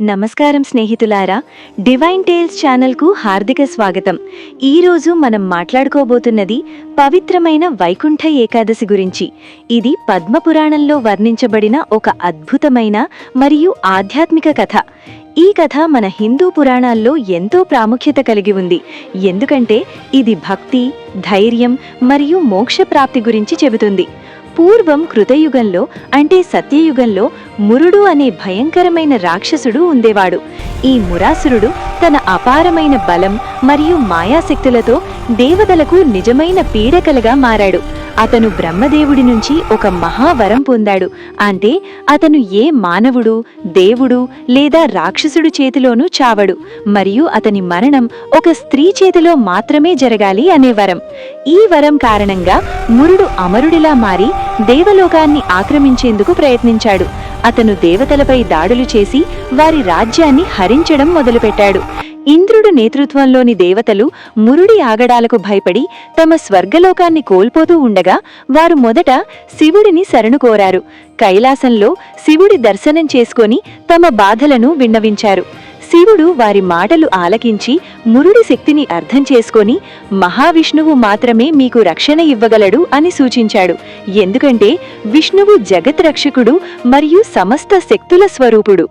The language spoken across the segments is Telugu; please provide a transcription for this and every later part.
నమస్కారం స్నేహితులారా డివైన్ టేల్స్ ఛానల్కు హార్దిక స్వాగతం. ఈరోజు మనం మాట్లాడుకోబోతున్నది పవిత్రమైన వైకుంఠ ఏకాదశి గురించి. ఇది పద్మపురాణంలో వర్ణించబడిన ఒక అద్భుతమైన మరియు ఆధ్యాత్మిక కథ. ఈ కథ మన హిందూ పురాణాల్లో ఎంతో ప్రాముఖ్యత కలిగి ఉంది. ఎందుకంటే ఇది భక్తి ధైర్యం మరియు మోక్ష ప్రాప్తి గురించి చెబుతుంది. పూర్వం కృతయుగంలో అంటే సత్యయుగంలో మురుడు అనే భయంకరమైన రాక్షసుడు ఉండేవాడు. ఈ మురాసురుడు తన అపారమైన బలం మరియు మాయాశక్తులతో దేవతలకు నిజమైన పీడకలుగా మారాడు. అతను బ్రహ్మదేవుడి నుంచి ఒక మహావరం పొందాడు. అంటే అతను ఏ మానవుడు దేవుడు లేదా రాక్షసుడు చేతిలోనూ చావడు. మరియు అతని మరణం ఒక స్త్రీ చేతిలో మాత్రమే జరగాలి అనే వరం. ఈ వరం కారణంగా మురుడు అమరుడిలా మారి దేవలోకాన్ని ఆక్రమించేందుకు ప్రయత్నించాడు. అతను దేవతలపై దాడులు చేసి వారి రాజ్యాన్ని హరించడం మొదలుపెట్టాడు. ఇంద్రుడు నేతృత్వంలోని దేవతలు మురుడి ఆగడాలకు భయపడి తమ స్వర్గలోకాన్ని కోల్పోతూ ఉండగా వారు మొదట శివుడిని శరణు కోరారు కైలాసంలో శివుడి దర్శనం చేసుకొని తమ బాధలను విన్నవించారు. శివుడు వారి మాటలు ఆలకించి మురుడి శక్తిని అర్థం చేసుకొని మహావిష్ణువు మాత్రమే మీకు రక్షణ ఇవ్వగలడు అని సూచించాడు. ఎందుకంటే విష్ణువు జగత్ రక్షకుడు మరియు సమస్త శక్తుల స్వరూపుడు.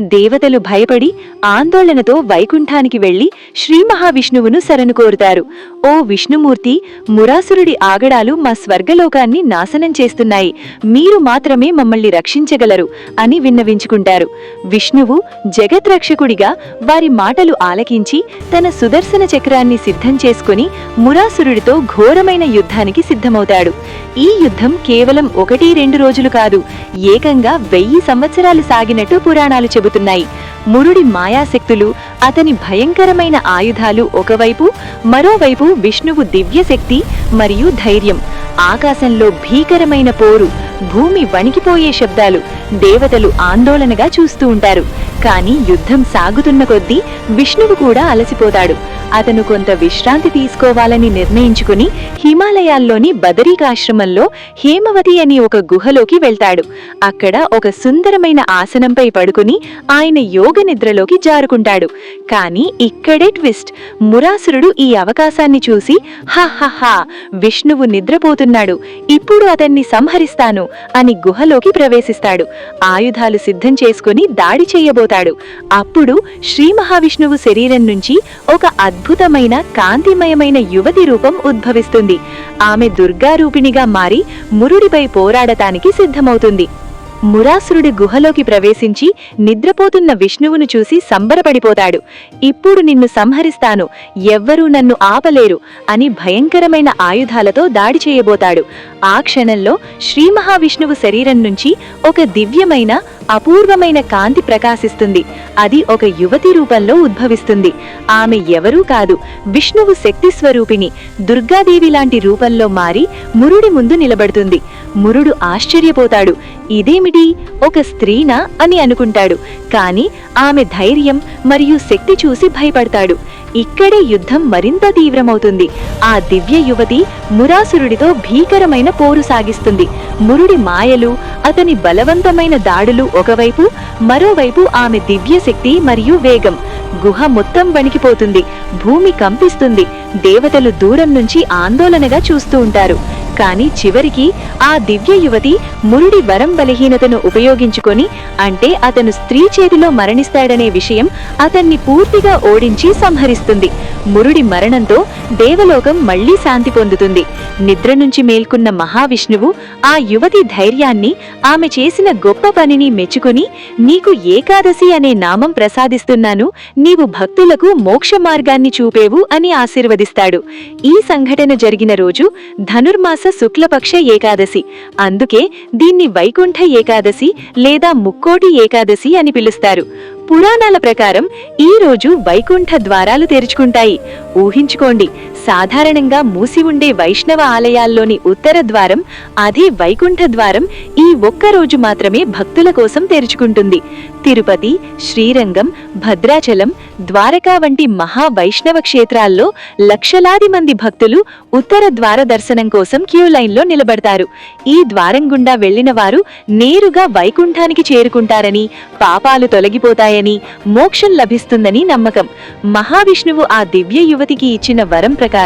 దేవతలు భయపడి ఆందోళనతో వైకుంఠానికి వెళ్ళి శ్రీ మహావిష్ణువును శరణు కోరుతారు. ఓ విష్ణుమూర్తి మురాసురుడి ఆగడాలు మా స్వర్గలోకాన్ని నాశనం చేస్తున్నాయి. మీరు మాత్రమే మమ్మల్ని రక్షించగలరు అని విన్నవించుకుంటారు. విష్ణువు జగత్ రక్షకుడిగా వారి మాటలు ఆలకించి తన సుదర్శన చక్రాన్ని సిద్ధం చేసుకుని మురాసురుడితో ఘోరమైన యుద్ధానికి సిద్ధమవుతాడు. ఈ యుద్ధం కేవలం ఒకటి రెండు రోజులు కాదు. ఏకంగా వెయ్యి సంవత్సరాలు సాగినట్టు పురాణాలు చెబుతారు సాగుతున్నాయి మురుడి మాయాశక్తులు అతని భయంకరమైన ఆయుధాలు ఒకవైపు మరోవైపు విష్ణువు దివ్యశక్తి మరియు ధైర్యం. ఆకాశంలో భీకరమైన పోరు భూమి వణికిపోయే శబ్దాలు దేవతలు ఆందోళనగా చూస్తూ ఉంటారు. కానీ యుద్ధం సాగుతున్న కొద్దీ విష్ణువు కూడా అలసిపోతాడు. అతను కొంత విశ్రాంతి తీసుకోవాలని నిర్ణయించుకుని హిమాలయాల్లోని బదరీకాశ్రమంలో హేమవతి అని ఒక గుహలోకి వెళ్తాడు. అక్కడ ఒక సుందరమైన ఆసనంపై పడుకుని ఆయన యోగ నిద్రలోకి జారుకుంటాడు. కానీ ఇక్కడే ట్విస్ట్. మురాసురుడు ఈ అవకాశాన్ని చూసి హా విష్ణువు నిద్రపోతున్నాడు. ఇప్పుడు అతన్ని సంహరిస్తాను అని గుహలోకి ప్రవేశిస్తాడు. ఆయుధాలు సిద్ధం చేసుకుని దాడి చేయబోతాడు. అప్పుడు శ్రీ మహావిష్ణువు శరీరం నుంచి ఒక అద్భుతమైన కాంతిమయమైన యువతి రూపం ఉద్భవిస్తుంది. ఆమె దుర్గారూపిణిగా మారి మురుడిపై పోరాడటానికి సిద్ధమవుతుంది. మురాసురుడి గుహలోకి ప్రవేశించి నిద్రపోతున్న విష్ణువును చూసి సంబరపడిపోతాడు. ఇప్పుడు నిన్ను సంహరిస్తాను. ఎవ్వరూ నన్ను ఆపలేరు అని భయంకరమైన ఆయుధాలతో దాడి చేయబోతాడు. ఆ క్షణంలో శ్రీ మహావిష్ణువు శరీరం నుంచి ఒక దివ్యమైన అపూర్వమైన కాంతి ప్రకాశిస్తుంది. అది ఒక యువతి రూపంలో ఉద్భవిస్తుంది. ఆమె ఎవరూ కాదు. విష్ణువు శక్తి స్వరూపిణి. దుర్గాదేవి లాంటి రూపంలో మారి మురుడి ముందు నిలబడుతుంది. మురుడు ఆశ్చర్యపోతాడు. ఇదేమిటి? ఒక స్త్రీనా అని అనుకుంటాడు. కాని ఆమె ధైర్యం మరియు శక్తి చూసి భయపడతాడు. ఇక్కడే యుద్ధం మరింత తీవ్రమవుతుంది. ఆ దివ్య యువతి మురాసురుడితో భీకరమైన పోరు సాగిస్తుంది. మురుడి మాయలు అతని బలవంతమైన దాడులు ఒకవైపు మరోవైపు ఆమె దివ్యశక్తి మరియు వేగం. గుహ మొత్తం వణికిపోతుంది. భూమి కంపిస్తుంది. దేవతలు దూరం నుంచి ఆందోళనగా చూస్తూ ఉంటారు. కాని చివరికి ఆ దివ్య యువతి మురుడి వరం బలహీనతను ఉపయోగించుకొని అంటే అతను స్త్రీ చేతిలో మరణిస్తాడనే విషయం అతన్ని పూర్తిగా ఓడించి సంహరిస్తుంది. మురుడి మరణంతో దేవలోకం మళ్ళీ శాంతి పొందుతుంది. నిద్ర నుంచి మేల్కొన్న మహావిష్ణువు ఆ యువతి ధైర్యాన్ని ఆమె చేసిన గొప్ప పనిని మెచ్చుకుని నీకు ఏకాదశి అనే నామం ప్రసాదిస్తున్నాను నీవు భక్తులకు మోక్ష మార్గాన్ని చూపేవు అని ఆశీర్వదిస్తాడు. ఈ సంఘటన జరిగిన రోజు ధనుర్మాస శుక్లపక్ష ఏకాదశి. అందుకే దీన్ని వైకుంఠ ఏకాదశి లేదా ముక్కోటి ఏకాదశి అని పిలుస్తారు. పురాణాల ప్రకారం ఈ రోజు వైకుంఠ ద్వారాలు తెరుచుకుంటాయి. ఊహించుకోండి సాధారణంగా మూసి ఉండే వైష్ణవ ఆలయాల్లోని ఉత్తర ద్వారం అదే వైకుంఠ ద్వారం ఈ ఒక్క రోజు మాత్రమే భక్తుల కోసం తెరుచుకుంటుంది. తిరుపతి శ్రీరంగం భద్రాచలం ద్వారకా వంటి మహా వైష్ణవ క్షేత్రాల్లో లక్షలాది మంది భక్తులు ఉత్తర ద్వార దర్శనం కోసం క్యూ లైన్లో నిలబడతారు. ఈ ద్వారం గుండా వెళ్ళిన వారు నేరుగా వైకుంఠానికి చేరుకుంటారని పాపాలు తొలగిపోతాయని మోక్షం లభిస్తుందని నమ్మకం. మహావిష్ణువు ఆ దివ్య యువతికి ఇచ్చిన వరం ప్రకారం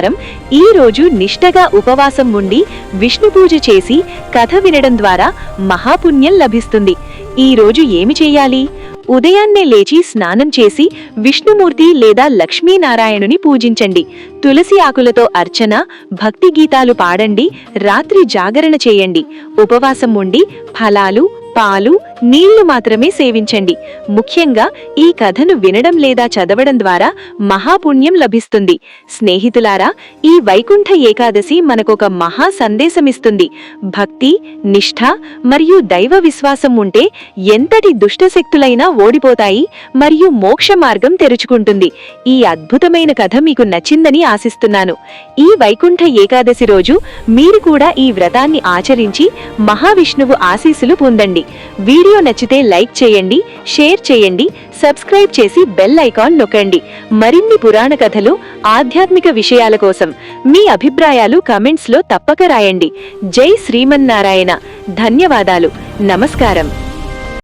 ఈ రోజు నిష్టగా ఉపవాసం ఉండి విష్ణు పూజ చేసి కథ వినడం ద్వారా మహాపుణ్యం లభిస్తుంది. ఈ రోజు ఏమి చేయాలి? ఉదయాన్నే లేచి స్నానం చేసి విష్ణుమూర్తి లేదా లక్ష్మీనారాయణుని పూజించండి. తులసి ఆకులతో అర్చన భక్తి గీతాలు పాడండి రాత్రి జాగరణ చేయండి. ఉపవాసం ఉండి ఫలాలు పాలు నీళ్ళు మాత్రమే సేవించండి. ముఖ్యంగా ఈ కథను వినడం లేదా చదవడం ద్వారా మహాపుణ్యం లభిస్తుంది. స్నేహితులారా ఈ వైకుంఠ ఏకాదశి మనకొక మహా సందేశమిస్తుంది. భక్తి నిష్ఠ మరియు దైవ విశ్వాసం ఉంటే ఎంతటి దుష్టశక్తులైనా ఓడిపోతాయి మరియు మోక్ష మార్గం తెరుచుకుంటుంది. ఈ అద్భుతమైన కథ మీకు నచ్చిందని ఆశిస్తున్నాను. ఈ వైకుంఠ ఏకాదశి రోజు మీరు కూడా ఈ వ్రతాన్ని ఆచరించి మహావిష్ణువు ఆశీస్సులు పొందండి. వీడియో నచ్చితే లైక్ చేయండి షేర్ చేయండి సబ్స్క్రైబ్ చేసి బెల్ ఐకాన్ నొక్కండి. మరిన్ని పురాణ కథలు ఆధ్యాత్మిక విషయాల కోసం మీ అభిప్రాయాలు కమెంట్స్లో తప్పక రాయండి. జై శ్రీమన్నారాయణ. ధన్యవాదాలు. నమస్కారం.